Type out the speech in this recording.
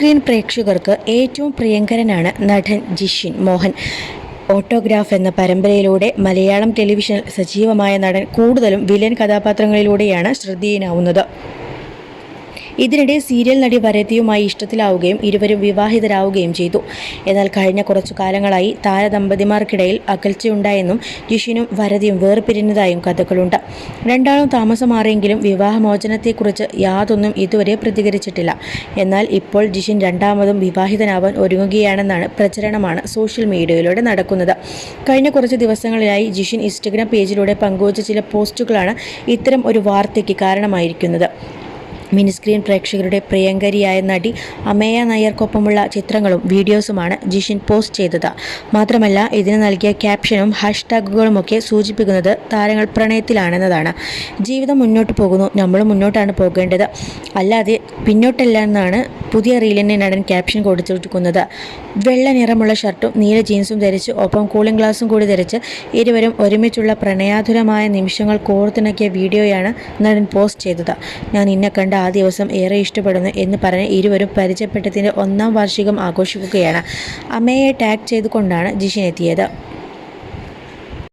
Screen പ്രേക്ഷകർക്ക് ഏറ്റവും പ്രിയങ്കരനാണ് നടൻ ജിഷിൻ മോഹൻ. ഓട്ടോഗ്രാഫ് എന്ന പരമ്പരയിലൂടെ മലയാളം ടെലിവിഷനിൽ സജീവമായ നടൻ കൂടുതലും വില്ലൻ കഥാപാത്രങ്ങളിലൂടെയാണ് ശ്രദ്ധേയനാവുന്നത്. ഇതിനിടെ സീരിയൽ നടി വരതിയുമായി ഇഷ്ടത്തിലാവുകയും ഇരുവരും വിവാഹിതരാവുകയും ചെയ്തു. എന്നാൽ കഴിഞ്ഞ കുറച്ചു കാലങ്ങളായി താരദമ്പതിമാർക്കിടയിൽ അകൽച്ചയുണ്ടായെന്നും ജിഷിനും വരതിയും വേർപിരിഞ്ഞതായും കഥകളുണ്ട്. രണ്ടാളും താമസം മാറിയെങ്കിലും വിവാഹമോചനത്തെക്കുറിച്ച് യാതൊന്നും ഇതുവരെ പ്രതികരിച്ചിട്ടില്ല. എന്നാൽ ഇപ്പോൾ ജിഷിൻ രണ്ടാമതും വിവാഹിതനാവാൻ ഒരുങ്ങുകയാണെന്നാണ് പ്രചരണമാണ് സോഷ്യൽ മീഡിയയിലൂടെ നടക്കുന്നത്. കഴിഞ്ഞ കുറച്ച് ദിവസങ്ങളിലായി ജിഷിൻ ഇൻസ്റ്റഗ്രാം പേജിലൂടെ പങ്കുവച്ച ചില പോസ്റ്റുകളാണ് ഇത്തരം ഒരു വാർത്തയ്ക്ക് കാരണമായിരിക്കുന്നത്. മിനി സ്ക്രീൻ പ്രേക്ഷകരുടെ പ്രിയങ്കരിയായ നടി അമേയ നായർക്കൊപ്പമുള്ള ചിത്രങ്ങളും വീഡിയോസുമാണ് ജിഷിൻ പോസ്റ്റ് ചെയ്തത്. മാത്രമല്ല ഇതിന് നൽകിയ ക്യാപ്ഷനും ഹാഷ്ടാഗുകളുമൊക്കെ സൂചിപ്പിക്കുന്നത് താരങ്ങൾ പ്രണയത്തിലാണെന്നതാണ്. ജീവിതം മുന്നോട്ട് പോകുന്നു നമ്മൾ മുന്നോട്ടാണ് പോകേണ്ടത്. അല്ലാതെ പിന്നോട്ടല്ല എന്നാണ് പുതിയ റീലിനെ നടൻ ക്യാപ്ഷൻ കൊടുത്തിരിക്കുന്നത്. വെള്ള നിറമുള്ള ഷർട്ടും നീല ജീൻസും ധരിച്ച് ഒപ്പം കൂളിംഗ് ഗ്ലാസും കൂടി ധരിച്ച് ഇരുവരും ഒരുമിച്ചുള്ള പ്രണയാതുരമായ നിമിഷങ്ങൾ കോർത്തിണക്കിയ വീഡിയോയാണ് നടൻ പോസ്റ്റ് ചെയ്തത്. ഞാൻ ഇന്നെ കണ്ട ആ ദിവസം ഏറെ ഇഷ്ടപ്പെടുന്നു എന്ന് പറഞ്ഞ് ഇരുവരും പരിചയപ്പെട്ടതിന്റെ ഒന്നാം വാർഷികം ആഘോഷിക്കുകയാണ്. അമ്മയെ ടാഗ് ചെയ്തുകൊണ്ടാണ് ജിഷിൻ എത്തിയത്